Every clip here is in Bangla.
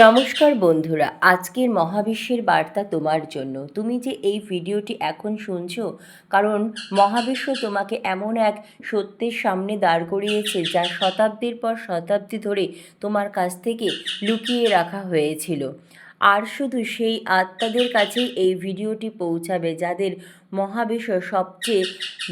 নমস্কার বন্ধুরা, আজকের মহাবিশ্বের বার্তা তোমার জন্য। তুমি যে এই ভিডিওটি এখন শুনছো, কারণ মহাবিশ্ব তোমাকে এমন এক সত্যের সামনে দাঁড় করিয়েছে, যা শতাব্দীর পর শতাব্দী ধরে তোমার কাছ থেকে লুকিয়ে রাখা হয়েছিল। আর শুধু সেই আত্মাদের কাছেই এই ভিডিওটি পৌঁছাবে যাদের মহাবিশ্ব সবচেয়ে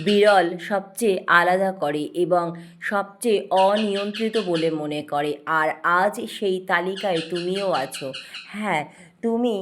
বিরল, সবচেয়ে আলাদা করে এবং সবচেয়ে অনিয়ন্ত্রিত বলে মনে করে। আর আজ সেই তালিকায় তুমিও আছো। হ্যাঁ তুমি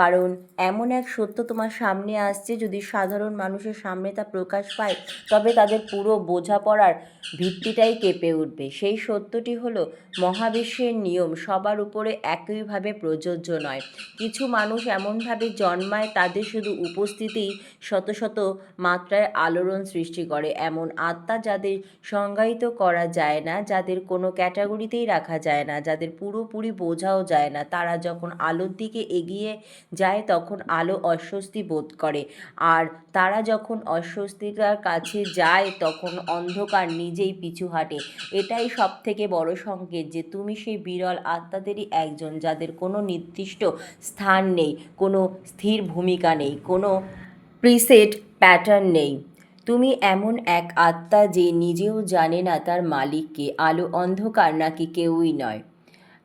কারণ এমন এক সত্য তোমার সামনে আসছে, যদি সাধারণ মানুষের সামনে তা প্রকাশ পায়, তবে তাদের পুরো বোঝাপড়ার ভিত্তিটাই কেঁপে উঠবে। সেই সত্যটি হলো, মহাবিশ্বের নিয়ম সবার উপরে একইভাবে প্রযোজ্য নয়। কিছু মানুষ এমনভাবে জন্মায়, তাদের শুধু উপস্থিতিই শত শত মাত্রায় আলোড়ন সৃষ্টি করে। এমন আত্মা যাদের সংজ্ঞায়িত করা যায় না, যাদের কোনো ক্যাটাগরিতেই রাখা যায় না, যাদের পুরোপুরি বোঝাও যায় না, তারা যখন আলোর দিকে এগিয়ে যায় তখন আলো অস্বস্তি বোধ করে। আর তারা যখন অস্বস্তিটার কাছে যায়, তখন অন্ধকার নিজেই পিছু হাঁটে। এটাই সব থেকে বড় সংকেত যে তুমি সেই বিরল আত্মাদেরই একজন, যাদের কোনো নির্দিষ্ট স্থান নেই, কোনো স্থির ভূমিকা নেই, কোনো প্রিসেট প্যাটার্ন নেই। তুমি এমন এক আত্মা যে নিজেও জানে না তার মালিককে। আলো অন্ধকার নাকি কেউই নয়।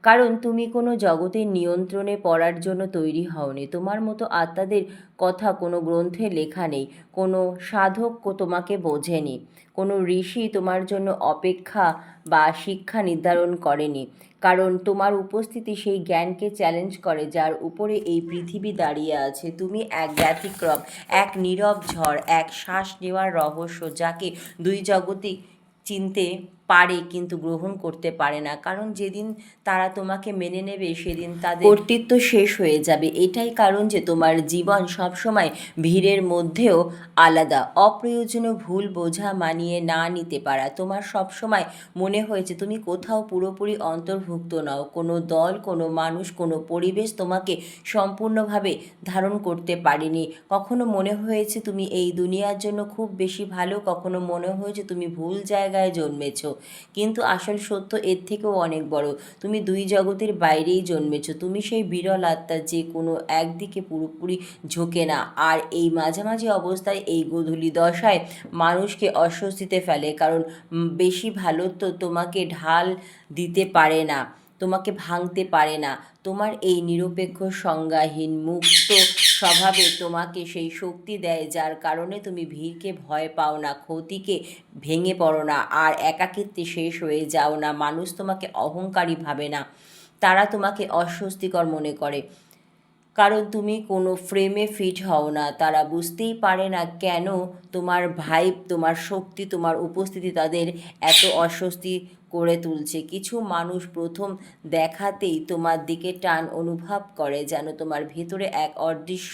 কারণ তুমি কোনো জগতের নিয়ন্ত্রণে পড়ার জন্য তৈরি হওনি। তোমার মতো আত্মাদের কথা কোনো গ্রন্থে লেখা নেই, কোনো সাধক তোমাকে বোঝেনি, কোনো ঋষি তোমার জন্য অপেক্ষা বা শিক্ষা নির্ধারণ করেনি। কারণ তোমার উপস্থিতি সেই জ্ঞানকে চ্যালেঞ্জ করে, যার উপরে এই পৃথিবী দাঁড়িয়ে আছে। তুমি এক ব্যতিক্রম, এক নীরব ঝড়, এক শ্বাস নেওয়ার রহস্য, যাকে দুই জগতিক চিনতে পারে কিন্তু গ্রহণ করতে পারে না। কারণ যেদিন তারা তোমাকে মেনে নেবে, সেদিন তাদের কর্তৃত্ব শেষ হয়ে যাবে। এটাই কারণ যে তোমার জীবন সবসময় ভিড়ের মধ্যেও আলাদা। অপ্রয়োজনীয় ভুল বোঝা মানিয়ে না নিতে পারা। তোমার সবসময় মনে হয়েছে, তুমি কোথাও পুরোপুরি অন্তর্ভুক্ত নও। কোনো দল, কোনো মানুষ, কোনো পরিবেশ তোমাকে সম্পূর্ণভাবে ধারণ করতে পারেনি। কখনো মনে হয়েছে তুমি এই দুনিয়ার জন্য খুব বেশি ভালো, কখনো মনে হয়েছে তুমি ভুল জায়গায় জন্মেছো। কিন্তু আসল সত্য এর থেকেও অনেক বড়। তুমি দুই জগতের বাইরেই জন্মেছো। তুমি সেই বিরল আত্মা যে কোনো একদিকে পুরোপুরি ঝোঁকে না। আর এই মাঝামাঝি অবস্থায় এই গোধূলি দশায় মানুষকে অস্বস্তিতে ফেলে, কারণ বেশি ভালো তো তোমাকে ঢাল দিতে পারে না, তোমাকে ভাঙতে পারে না। তোমার এই নিরপেক্ষ, সংজ্ঞাহীন, মুক্ত স্বভাবে তোমাকে সেই শক্তি দেয়, যার কারণে তুমি ভিড়কে ভয় পাও না, ক্ষতিকে ভেঙে পড়ো না, আর একাকিত্বে শেষ হয়ে যাও না, মানুষ তোমাকে অহংকারী ভাবে না, তারা তোমাকে অস্বস্তিকর মনে করে। কারণ তুমি কোনো ফ্রেমে ফিট হও না, তারা বুঝতেই পারে না কেন তোমার ভাইব তোমার শক্তি, তোমার উপস্থিতি তাদের এত অস্বস্তি করে তুলছে। কিছু মানুষ প্রথম দেখাতেই তোমার দিকে টান অনুভব করে যেন তোমার ভেতরে এক অদৃশ্য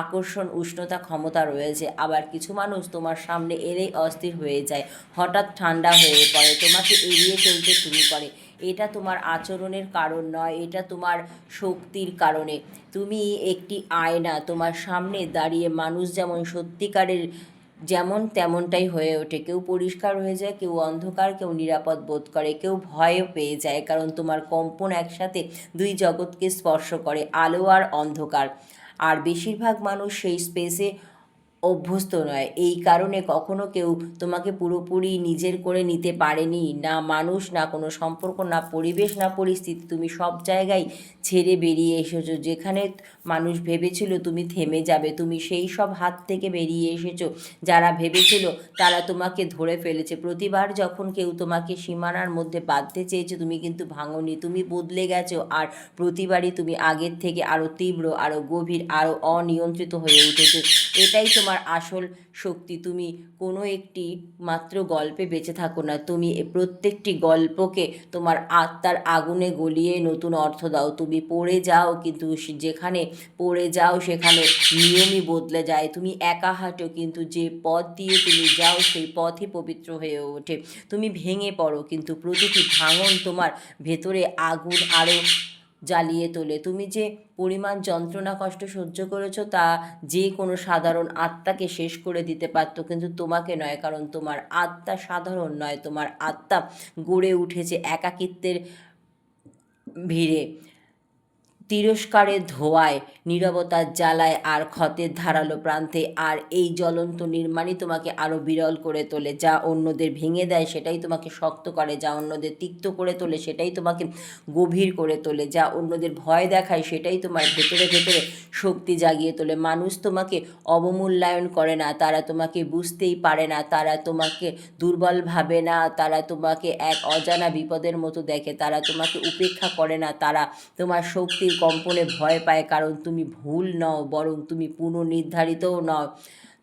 আকর্ষণ, উষ্ণতা, ক্ষমতা রয়েছে। আবার কিছু মানুষ তোমার সামনে এলেই অস্থির হয়ে যায়, হঠাৎ ঠান্ডা হয়ে পড়ে, তোমাকে এড়িয়ে চলতে শুরু করে। এটা তোমার আচরণের কারণ নয়, এটা তোমার শক্তির কারণে। তুমি একটি আয়না, তোমার সামনে দাঁড়িয়ে মানুষ যেমন সত্যিকারের যেমন তেমনটাই হয়ে ওঠে। কেউ পরিষ্কার হয়ে যায়, কেউ অন্ধকার, কেউ নিরাপদ বোধ করে, কেউ ভয়ও পেয়ে যায়, কারণ তোমার কম্পন একসাথে দুই জগৎকে স্পর্শ করে, আলো আর অন্ধকার। আর বেশিরভাগ মানুষ সেই স্পেসে অভ্যস্ত নয়। এই কারণে কখনো কেউ তোমাকে পুরোপুরি নিজের করে নিতে পারেনি। না মানুষ, না কোনো সম্পর্ক, না পরিবেশ, না পরিস্থিতি। তুমি সব জায়গায় ছেড়ে বেরিয়ে এসেছ, যেখানে মানুষ ভেবেছিল তুমি থেমে যাবে, তুমি সেই সব হাত থেকে বেরিয়ে এসেছ। যারা ভেবেছিল তারা তোমাকে ধরে ফেলেছে। প্রতিবার যখন কেউ তোমাকে সীমানার মধ্যে বাঁধতে চেয়েছে, তুমি কিন্তু ভাঙনি, তুমি বদলে গেছো আর প্রতিবারই তুমি আগের থেকে আরও তীব্র আরও গভীর আরও অনিয়ন্ত্রিত হয়ে উঠেছো। এটাই তোমার আসল শক্তি, তুমি কোনো একটি মাত্র গল্পে বেঁচে থাকো না। তুমি প্রত্যেকটি গল্পকে তোমার আত্মার আগুনে গলিয়ে নতুন অর্থ দাও। তুমি পড়ে যাও, কিন্তু যেখানে পড়ে যাও, সেখানে নিয়মই বদলে যায়। তুমি একা হাঁটো, কিন্তু যে পথ দিয়ে তুমি যাও, সেই পথই পবিত্র হয়ে ওঠে। তুমি ভেঙে পড়ো, কিন্তু প্রতিটি ভাঙন তোমার ভেতরে আগুন আরও জ্বালিয়ে তোলে। তুমি যে পরিমাণ যন্ত্রণা, কষ্ট সহ্য করেছ তা যে কোনো সাধারণ আত্মাকে শেষ করে দিতে পারতো, কিন্তু তোমাকে নয়, কারণ তোমার আত্মা সাধারণ নয়, তোমার আত্মা গড়ে উঠেছে একাকিত্বের ভিড়ে। তিরস্কারের ধোঁয়ায়, নীরবতার জ্বালায় আর ক্ষতের ধারালো প্রান্তে আর এই জ্বলন্ত নির্মাণই তোমাকে আরও বিরল করে তোলে, যা অন্যদের ভেঙে দেয় সেটাই তোমাকে শক্ত করে, যা অন্যদের তিক্ত করে তোলে সেটাই তোমাকে গভীর করে তোলে, যা অন্যদের ভয় দেখায় সেটাই তোমার ভেতরে ভেতরে শক্তি জাগিয়ে তোলে। মানুষ তোমাকে অবমূল্যায়ন করে না, তারা তোমাকে বুঝতেই পারে না, তারা তোমাকে দুর্বল ভাবে না, তারা তোমাকে এক অজানা বিপদের মতো দেখে, তারা তোমাকে উপেক্ষা করে না, তারা তোমার শক্তির কম্পনে ভয় পায় কারণ তুমি ভুল নও বরং তুমি পুনর্নির্ধারিতও নও।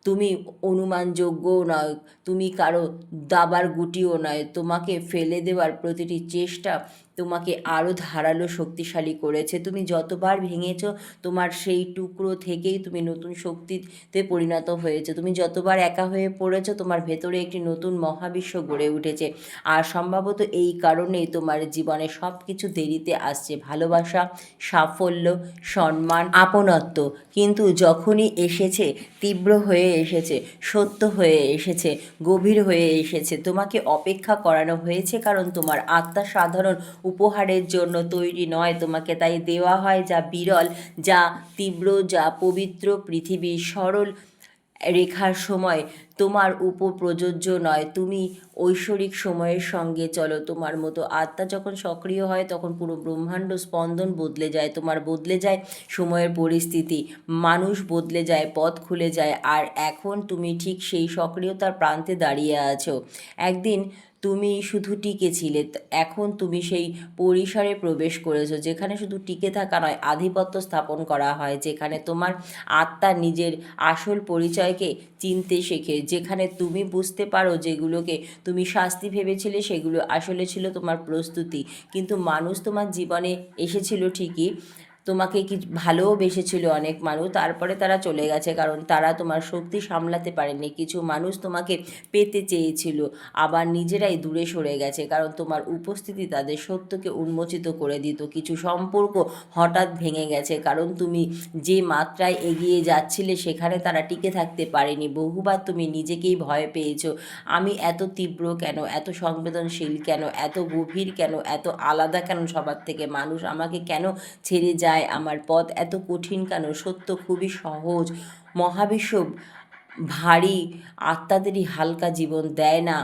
তুমি অনুমানযোগ্যও নয়, তুমি কারও দাবার গুটিও নয়। তোমাকে ফেলে দেওয়ার প্রতিটি চেষ্টা তোমাকে আরও ধারালো শক্তিশালী করেছে। তুমি যতবার ভেঙেছ, তোমার সেই টুকরো থেকেই তুমি নতুন শক্তিতে পরিণত হয়েছে। তুমি যতবার একা হয়ে পড়েছ, তোমার ভেতরে একটি নতুন মহাবিশ্ব গড়ে উঠেছে। আর সম্ভবত এই কারণেই তোমার জীবনে সব কিছু দেরিতে আসছে। ভালোবাসা, সাফল্য, সম্মান, আপনত্ব। কিন্তু যখনই এসেছে, তীব্র হয়ে এসেছে, সত্য হয়ে এসেছে, গভীর হয়ে এসেছে। তোমাকে অপেক্ষা করানো হয়েছে কারণ তোমার আত্মা সাধারণ উপহারের জন্য তৈরি নয়। তোমাকে তাই দেওয়া হয় যা বিরল, যা তীব্র, যা পবিত্র, পৃথিবীর সরল রেখার সময় তোমার উপর প্রযোজ্য নয়। তুমি ঐশ্বরিক সময়ের সঙ্গে চলো। তোমার মতো আত্মা যখন সক্রিয় হয়, তখন পুরো ব্রহ্মাণ্ড স্পন্দন বদলে যায়। তোমার বদলে যায় সময়ের পরিস্থিতি। মানুষ বদলে যায়, পথ খুলে যায়। আর এখন তুমি ঠিক সেই সক্রিয়তার প্রান্তে দাঁড়িয়ে আছো। একদিন তুমি শুধু টিকে ছিলে। এখন তুমি সেই পরিসরে প্রবেশ করেছ, যেখানে শুধু টিকে থাকা নয়, আধিপত্য স্থাপন করা হয়, যেখানে তোমার আত্মা নিজের আসল পরিচয়কে চিনতে শেখে, যেখানে তুমি বুঝতে পারো যেগুলোকে তুমি শাস্তি ভেবেছিলে, সেগুলো আসলে ছিল তোমার প্রস্তুতি। কিন্তু মানুষ তোমার জীবনে এসেছিল ঠিকই তোমাকে কি ভালোও বেসেছিল অনেক মানুষ, তারপরে তারা চলে গেছে কারণ তারা তোমার শক্তি সামলাতে পারেনি কিছু মানুষ তোমাকে পেতে চেয়েছিল, আবার নিজেরাই দূরে সরে গেছে কারণ তোমার উপস্থিতি তাদের সত্যকে উন্মোচিত করে দিত। কিছু সম্পর্ক হঠাৎ ভেঙে গেছে কারণ তুমি যে মাত্রায় এগিয়ে যাচ্ছিলে সেখানে তারা টিকে থাকতে পারেনি। বহুবার তুমি নিজেকেই ভয় পেয়েছ। আমি এত তীব্র কেন? এত সংবেদনশীল কেন? এত গভীর কেন? এত আলাদা কেন সবার থেকে? মানুষ আমাকে কেন ছেড়ে যায়? যায়। আমার পথ এত কঠিন কেন? সত্য খুবই সহজ। মহাবিশ্ব ভারী, আত্মাদেরই হালকা জীবন দেয় না।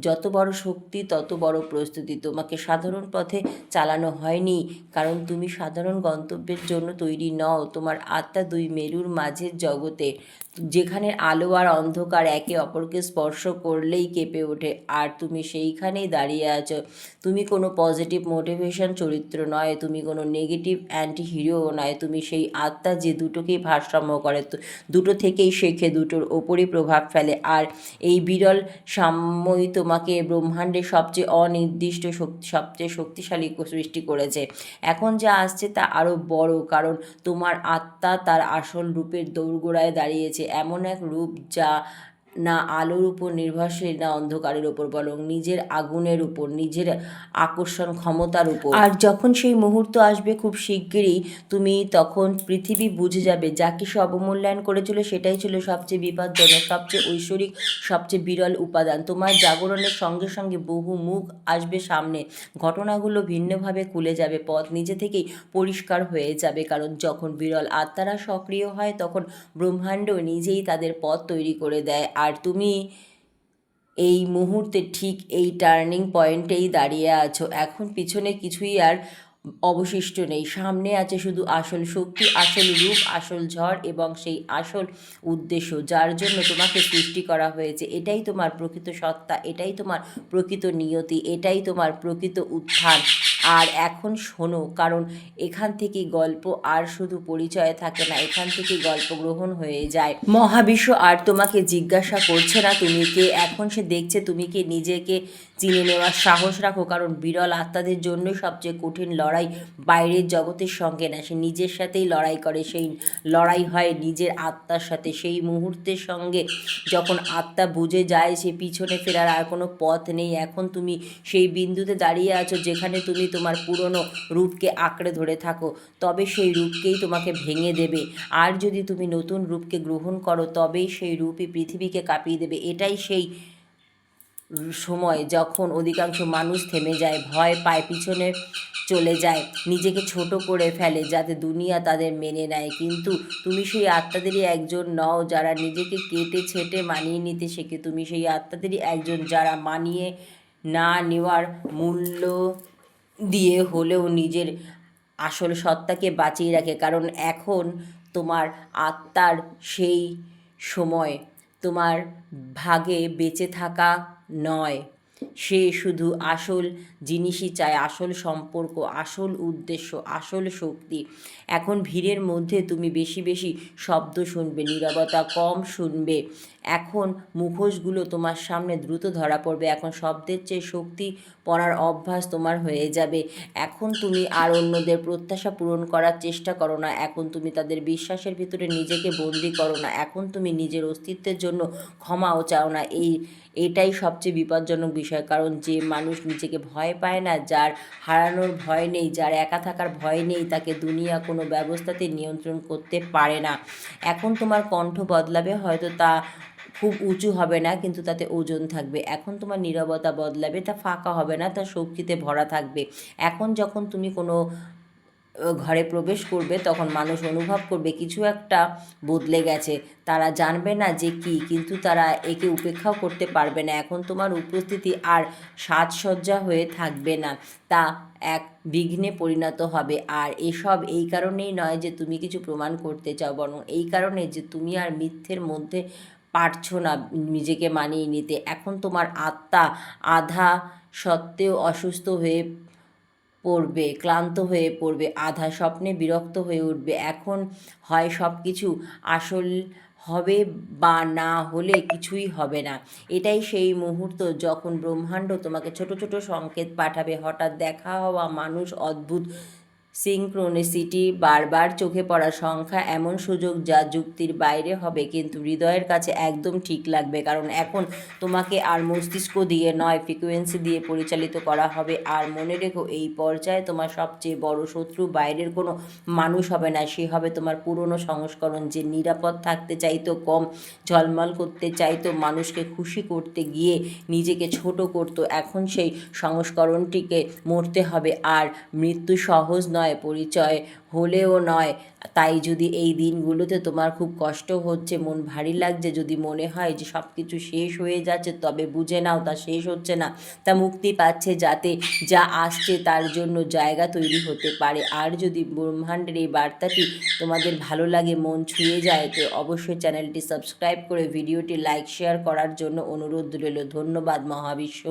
যত বড় শক্তি, তত বড় প্রস্তুতি। তোমাকে সাধারণ পথে চালানো হয়নি। কারণ তুমি সাধারণ গন্তব্যের জন্য তৈরি নও। তোমার আত্মা দুই মেরুর মাঝের জগতে যেখানে আলো আর অন্ধকার একে অপরকে স্পর্শ করলেই কেঁপে ওঠে। আর তুমি সেইখানেই দাঁড়িয়ে আছো। তুমি কোনো পজিটিভ মোটিভেশন চরিত্র নয়। তুমি কোনো নেগেটিভ অ্যান্টি হিরোও নয়। তুমি সেই আত্মা যে দুটোকেই ভারসাম্য করে দুটো থেকেই শেখে, দুটোর ওপরই প্রভাব ফেলে। আর এই বিরল সাম্যই তোমাকে ব্রহ্মাণ্ডের সবচেয়ে অনির্দিষ্ট শক্তি, সবচেয়ে শক্তিশালী সৃষ্টি করেছে। এখন যা আসছে তা আরও বড়, কারণ তোমার আত্মা তার আসল রূপের দৌড়গোড়ায় দাঁড়িয়েছে। এমন এক রূপ যা না আলোর উপর নির্ভরশীল, না অন্ধকারের উপর, বরং নিজের আগুনের উপর, নিজের আকর্ষণ ক্ষমতার উপর। আর যখন সেই মুহূর্ত আসবে খুব শিগগিরই, তুমি তখন পৃথিবী বুঝে যাবে। যাকে সে অবমূল্যায়ন করেছিল, সেটাই ছিল সবচেয়ে বিপজ্জনক, সবচেয়ে ঐশ্বরিক, সবচেয়ে বিরল উপাদান। তোমার জাগরণের সঙ্গে সঙ্গে বহু মুখ আসবে সামনে। ঘটনাগুলো ভিন্নভাবে খুলে যাবে, পথ নিজে থেকেই পরিষ্কার হয়ে যাবে। কারণ যখন বিরল আত্মারা সক্রিয় হয়, তখন ব্রহ্মাণ্ড নিজেই তাদের পথ তৈরি করে দেয়। আর তুমি এই মুহূর্তে ঠিক এই টার্নিং পয়েন্টেই দাঁড়িয়ে আছো। এখন পিছনে কিছুই আর অবশিষ্ট নেই। সামনে আছে শুধু আসল শক্তি, আসল রূপ, আসল ঝড় এবং সেই আসল উদ্দেশ্য যার জন্য তোমাকে সৃষ্টি করা হয়েছে। এটাই তোমার প্রকৃত সত্তা, এটাই তোমার প্রকৃত নিয়তি, এটাই তোমার প্রকৃত উত্থান। আর এখন শোনো, কারণ এখান থেকে গল্প আর শুধু পরিচয়ে থাকে না, এখান থেকে গল্প গ্রহণ হয়ে যায়। মহাবিশ্ব আর তোমাকে জিজ্ঞাসা করছে না তুমি কে, এখন সে দেখছে তুমি কে, নিজেকে চিনে নেওয়ার সাহস রাখো, কারণ বিরল আত্মাদের জন্য সবচেয়ে কঠিন লড়াই বাইরের জগতের সঙ্গে না, সে নিজের সাথেই লড়াই করে, সেই লড়াই হয় নিজের আত্মার সাথে। সেই মুহূর্তের সঙ্গে যখন আত্মা বুঝে যায় সে পিছনে ফেরার আর কোনো পথ নেই, এখন তুমি সেই বিন্দুতে দাঁড়িয়ে আছো যেখানে তুমি তোমার পুরনো রূপকে আঁকড়ে ধরে থাকো। তবে সেই রূপকেই তোমাকে ভেঙে দেবে। আর যদি তুমি নতুন রূপকে গ্রহণ করো, তবেই সেই রূপই পৃথিবীকে কাঁপিয়ে দেবে। এটাই সেই সময় যখন অধিকাংশ মানুষ থেমে যায়, ভয় পায়, পিছনে চলে যায়, নিজেকে ছোট করে ফেলে যাতে দুনিয়া তাদের মেনে নেয়। কিন্তু তুমি সেই আত্মাদেরই একজন নও যারা নিজেকে কেটে ছেটে মানিয়ে নিতে শেখে। তুমি সেই আত্মাদেরই একজন যারা মানিয়ে না নেওয়ার মূল্য দিয়ে হলেও নিজের আসল সত্তাকে বাঁচিয়ে রাখে। কারণ এখন তোমার আত্মার সেই সময় তোমার ভাগে বেঁচে থাকা নয়। সে শুধু আসল জিনিসই চায়, আসল সম্পর্ক, আসল উদ্দেশ্য, আসল শক্তি। এখন ভিড়ের মধ্যে তুমি বেশি বেশি শব্দ শুনবে, নীরবতা কম শুনবে। এখন মুখোশগুলো তোমার সামনে দ্রুত ধরা পড়বে। এখন শব্দের চেয়ে শক্তি পড়ার অভ্যাস তোমার হয়ে যাবে। এখন তুমি আর অন্যদের প্রত্যাশা পূরণ করার চেষ্টা করো না। এখন তুমি তাদের বিশ্বাসের ভিতরে নিজেকে বন্দি করো না। এখন তুমি নিজের অস্তিত্বের জন্য ক্ষমাও চাও না। এই এটাই সবচেয়ে বিপজ্জনক বিষয়। কারণ যে মানুষ নিজেকে ভয় পায় না, যার হারানোর ভয় নেই, যার একা থাকার ভয় নেই, তাকে দুনিয়া কোনো ব্যবস্থাতে নিয়ন্ত্রণ করতে পারে না। এখন তোমার কণ্ঠ বদলাবে, হয়তো তা খুব উঁচু হবে না, কিন্তু তাতে ওজন থাকবে। এখন তোমার নীরবতা বদলাবে, তা ফাঁকা হবে না, তা শক্তিতে ভরা থাকবে। এখন যখন তুমি কোনো ঘরে প্রবেশ করবে, তখন মানুষ অনুভব করবে কিছু একটা বদলে গেছে। তারা জানবে না যে কি, কিন্তু তারা একে উপেক্ষাও করতে পারবে না। এখন তোমার উপস্থিতি আর সাজসজ্জা হয়ে থাকবে না, তা এক বিঘ্নে পরিণত হবে। আর এসব এই কারণেই নয় যে তুমি কিছু প্রমাণ করতে চাও, বরং এই কারণে যে তুমি আর মিথ্যের মধ্যে পারছ না নিজেকে মানিয়ে নিতে। এখন তোমার আত্মা আধা সত্ত্বেও অসুস্থ হয়ে পড়বে, ক্লান্ত হয়ে পড়বে, আধা স্বপ্নে বিরক্ত হয়ে উঠবে। এখন হয় সব কিছু আসল হবে বা না হলে কিছুই হবে না। এটাই সেই মুহূর্ত যখন ব্রহ্মাণ্ড তোমাকে ছোট ছোট সংকেত পাঠাবে। হঠাৎ দেখা হওয়া মানুষ অদ্ভুত সিঙ্ক্রোনিসিটি বারবার চোখে পড়া সংখ্যা এমন সুযোগ যা যুক্তির বাইরে হবে, কিন্তু হৃদয়ের কাছে একদম ঠিক লাগবে। কারণ এখন তোমাকে আর মস্তিষ্ক দিয়ে নয়, ফ্রিকোয়েন্সি দিয়ে পরিচালিত করা হবে। আর মনে রেখো, এই পর্যায়ে তোমার সবচেয়ে বড় শত্রু বাইরের কোনো মানুষ হবে না। সে হবে তোমার পুরনো সংস্করণ যে নিরাপদ থাকতে চাইতো, কম ঝলমল করতে চাইতো, মানুষকে খুশি করতে গিয়ে নিজেকে ছোট করতো। এখন সেই সংস্করণটিকে মরতে হবে। আর মৃত্যু সহজ নয় নয়, পরিচয় হলেও নয়। তাই যদি এই দিনগুলোতে তোমার খুব কষ্ট হচ্ছে, মন ভারী লাগছে, যদি মনে হয় যে সব কিছু শেষ হয়ে যাচ্ছে, তবে বুঝে নাও তা শেষ হচ্ছে না। তা মুক্তি পাচ্ছে যাতে যা আসছে তার জন্য জায়গা তৈরি হতে পারে। আর যদি ব্রহ্মাণ্ডের এই বার্তাটি তোমাদের ভালো লাগে, মন ছুঁয়ে যায়, তো অবশ্যই চ্যানেলটি সাবস্ক্রাইব করে ভিডিওটি লাইক, শেয়ার করার জন্য অনুরোধ রইল। ধন্যবাদ মহাবিশ্ব।